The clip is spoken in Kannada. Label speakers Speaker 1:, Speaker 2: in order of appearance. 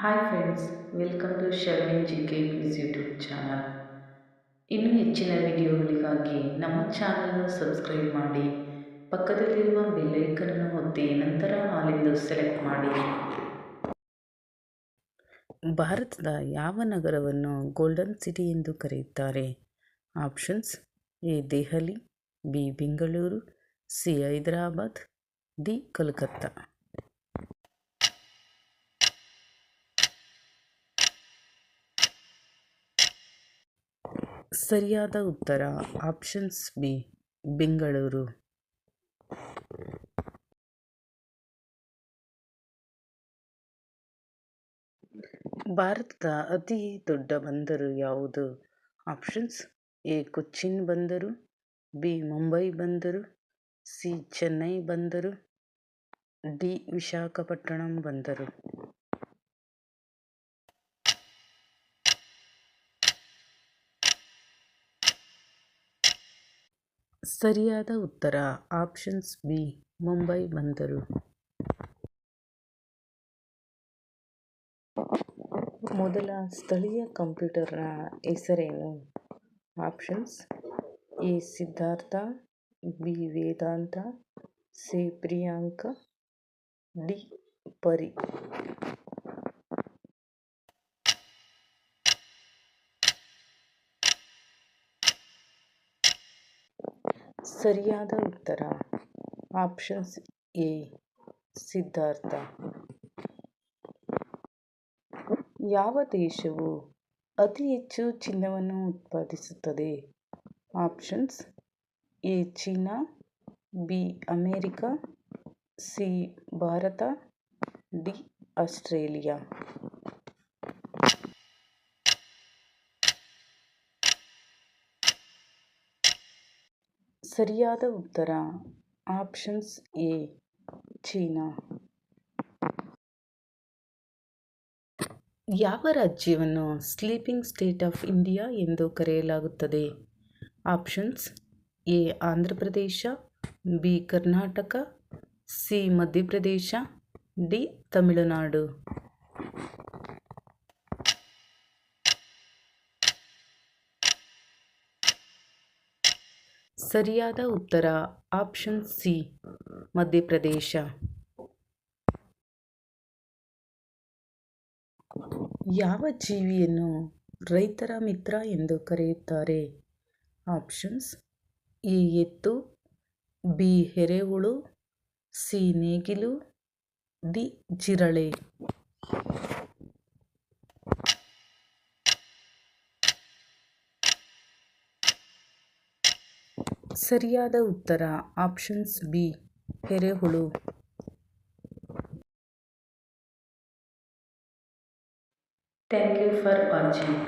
Speaker 1: Hi friends welcome to Sharvin G K please YouTube channel ಇನ್ನೂ ಹೆಚ್ಚಿನ ವಿಡಿಯೋಗಳಿಗಾಗಿ ನಮ್ಮ ಚಾನಲ್ನ ಸಬ್ಸ್ಕ್ರೈಬ್ ಮಾಡಿ. ಪಕ್ಕದಲ್ಲಿರುವ ಬೆಲ್ಲೈಕನ್ನು ಒತ್ತಿ, ನಂತರ ಹಾಲೆಂದು ಸೆಲೆಕ್ಟ್ ಮಾಡಿ. ಭಾರತದ ಯಾವ ನಗರವನ್ನು ಗೋಲ್ಡನ್ ಸಿಟಿ ಎಂದು ಕರೆಯುತ್ತಾರೆ? Options A, Delhi, B, Bengaluru, C, Hyderabad, D, Kolkata. ಸರಿಯಾದ ಉತ್ತರ ಆಪ್ಷನ್ಸ್ ಬಿ ಬೆಂಗಳೂರು. ಭಾರತದ ಅತಿ ದೊಡ್ಡ ಬಂದರು ಯಾವುದು? ಆಪ್ಷನ್ಸ್ ಎ ಕೊಚ್ಚಿನ್ ಬಂದರು ಬಿ ಮುಂಬೈ ಬಂದರು ಸಿ ಚೆನ್ನೈ ಬಂದರು ಡಿ ವಿಶಾಖಪಟ್ಟಣಂ ಬಂದರು. ಸರಿಯಾದ ಉತ್ತರ ಆಪ್ಷನ್ಸ್ ಬಿ ಮುಂಬೈ ಬಂದರು. ಮೊದಲ ಸ್ಥಳೀಯ ಕಂಪ್ಯೂಟರ್ನ ಹೆಸರೇನು? Options A Siddhartha B Vedanta C Priyanka D Pari. ಸರಿಯಾದ ಉತ್ತರ. Options A, Siddhartha. ಯಾವ ದೇಶವು ಅತಿ ಹೆಚ್ಚು ಚಿನ್ನವನ್ನು ಉತ್ಪಾದಿಸುತ್ತದೆ? Options A, China, B, America, C, Bharat, D, Australia. ಸರಿಯಾದ ಉತ್ತರ. Options A, China. ಯಾವ ರಾಜ್ಯವನ್ನು ಸ್ಲೀಪಿಂಗ್ ಸ್ಟೇಟ್ ಆಫ್ ಇಂಡಿಯಾ ಎಂದು ಕರೆಯಲಾಗುತ್ತದೆ? Options A Andhra Pradesh B, Karnataka, C, Madhya Pradesh, D, Tamil Nadu. ಸರಿಯಾದ ಉತ್ತರ ಆಪ್ಷನ್ ಸಿ, ಮಧ್ಯಪ್ರದೇಶ. ಯಾವ ಜೀವಿಯನ್ನು ರೈತರ ಮಿತ್ರ ಎಂದು ಕರೆಯುತ್ತಾರೆ? ಆಪ್ಷನ್ಸ್ ಎ, ಎತ್ತು, ಬಿ, ಹೆರೆಹುಳು, ಸಿ, ನೇಗಿಲು ದಿ ಜಿರಳೆ. ಸರಿಯಾದ ಉತ್ತರ ಆಪ್ಷನ್ಸ್ ಬಿ ಎರೆಹುಳು ಥ್ಯಾಂಕ್ ಯು ಫಾರ್ ವಾಚಿಂಗ್